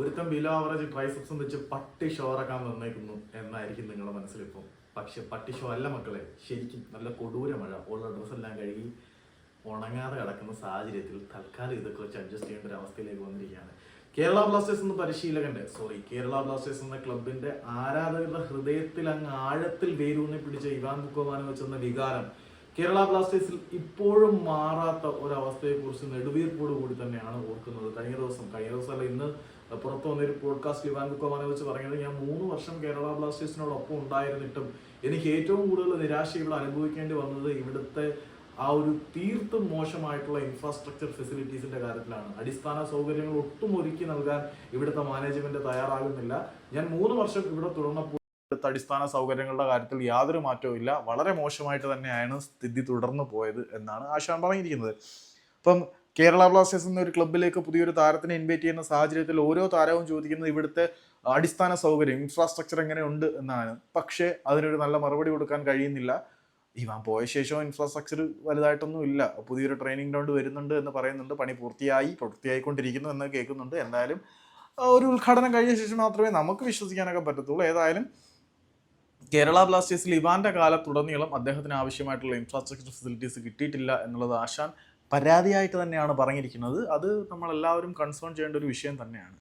ഒരുത്തം below average ട്രൈസെപ്സും വെച്ച് പട്ടി ഷോറക്കാൻ നിർണയിക്കുന്നു എന്നായിരിക്കും നിങ്ങളുടെ മനസ്സിലിപ്പം. പക്ഷെ പട്ടി ഷോ അല്ല മക്കളെ. ശരിക്കും നല്ല കൊടൂര മഴ. ഉള്ള ഡ്രസ്സെല്ലാം കഴുകി ഉണങ്ങാതെ കിടക്കുന്ന സാഹചര്യത്തിൽ തൽക്കാലം ഇതൊക്കെ വെച്ച് അഡ്ജസ്റ്റ് ചെയ്യേണ്ട ഒരു അവസ്ഥയിലേക്ക് വന്നിരിക്കുകയാണ്. കേരള ബ്ലാസ്റ്റേഴ്സ് എന്ന പരിശീലകന്റെ സോറി കേരള ബ്ലാസ്റ്റേഴ്സ് എന്ന ക്ലബിന്റെ ആരാധകരുടെ ഹൃദയത്തിൽ അങ്ങ് ആഴത്തിൽ വേരൂന്നി പിടിച്ച ഇവാൻ മുക്കോമാനം വെച്ചെന്ന വികാരം കേരള ബ്ലാസ്റ്റേഴ്സിൽ ഇപ്പോഴും മാറാത്ത ഒരവസ്ഥയെക്കുറിച്ച് നെടുവീർപ്പോട് കൂടി തന്നെയാണ് ഓർക്കുന്നത്. കഴിഞ്ഞ ദിവസം കഴിഞ്ഞ ദിവസം അല്ല ഇന്ന് പുറത്തു വന്നൊരു പോഡ്കാസ്റ്റ് ഇവാൻ ബുക്കോമാനെ വെച്ച് പറയുന്നത് ഞാൻ മൂന്ന് വർഷം കേരള ബ്ലാസ്റ്റേഴ്സിനോടൊപ്പം ഉണ്ടായിരുന്നിട്ടും എനിക്ക് ഏറ്റവും കൂടുതൽ നിരാശ ഇവിടെ അനുഭവിക്കേണ്ടി വന്നത് ഇവിടുത്തെ ആ ഒരു തീർത്തും മോശമായിട്ടുള്ള ഇൻഫ്രാസ്ട്രക്ചർ ഫെസിലിറ്റീസിന്റെ കാര്യത്തിലാണ്. അടിസ്ഥാന സൗകര്യങ്ങൾ ഒട്ടും ഒരുക്കി നൽകാൻ ഇവിടുത്തെ മാനേജ്മെന്റ് തയ്യാറാകുന്നില്ല. ഞാൻ മൂന്ന് വർഷം ഇവിടെ തുടർന്നപ്പോൾ ഇവിടുത്തെ അടിസ്ഥാന സൗകര്യങ്ങളുടെ കാര്യത്തിൽ യാതൊരു മാറ്റവും ഇല്ല. വളരെ മോശമായിട്ട് തന്നെയാണ് സ്ഥിതി തുടർന്നു പോയത് എന്നാണ് ആശാൻ പറഞ്ഞിരിക്കുന്നത്. അപ്പം കേരള ബ്ലാസ്റ്റേഴ്സ് എന്നൊരു ക്ലബിലേക്ക് പുതിയൊരു താരത്തിനെ ഇൻവൈറ്റ് ചെയ്യുന്ന സാഹചര്യത്തിൽ ഓരോ താരവും ചോദിക്കുന്നത് ഇവിടുത്തെ അടിസ്ഥാന സൗകര്യം ഇൻഫ്രാസ്ട്രക്ചർ എങ്ങനെയുണ്ട് എന്നാണ്. പക്ഷേ അതിനൊരു നല്ല മറുപടി കൊടുക്കാൻ കഴിയുന്നില്ല. ഇവാൻ പോയ ശേഷം ഇൻഫ്രാസ്ട്രക്ചർ വലുതായിട്ടൊന്നും ഇല്ല. പുതിയൊരു ട്രെയിനിങ് ഗ്രൗണ്ട് വരുന്നുണ്ട് എന്ന് പറയുന്നുണ്ട്. പണി പൂർത്തിയായി പൂർത്തിയായിക്കൊണ്ടിരിക്കുന്നു എന്ന് കേൾക്കുന്നുണ്ട്. എന്തായാലും ഒരു ഉദ്ഘാടനം കഴിഞ്ഞ ശേഷം മാത്രമേ നമുക്ക് വിശ്വസിക്കാനൊക്കെ പറ്റത്തുള്ളൂ. ഏതായാലും കേരള ബ്ലാസ്റ്റേഴ്സിൽ ഇവാന്റെ കാലത്തുടനീളം അദ്ദേഹത്തിന് ആവശ്യമായിട്ടുള്ള ഇൻഫ്രാസ്ട്രക്ചർ ഫെസിലിറ്റീസ് കിട്ടിയിട്ടില്ല എന്നുള്ളത് ആശാൻ പരാതിയായിട്ട് തന്നെയാണ് പറഞ്ഞിരിക്കുന്നത്. അത് നമ്മളെല്ലാവരും കൺസേൺ ചെയ്യേണ്ട ഒരു വിഷയം തന്നെയാണ്.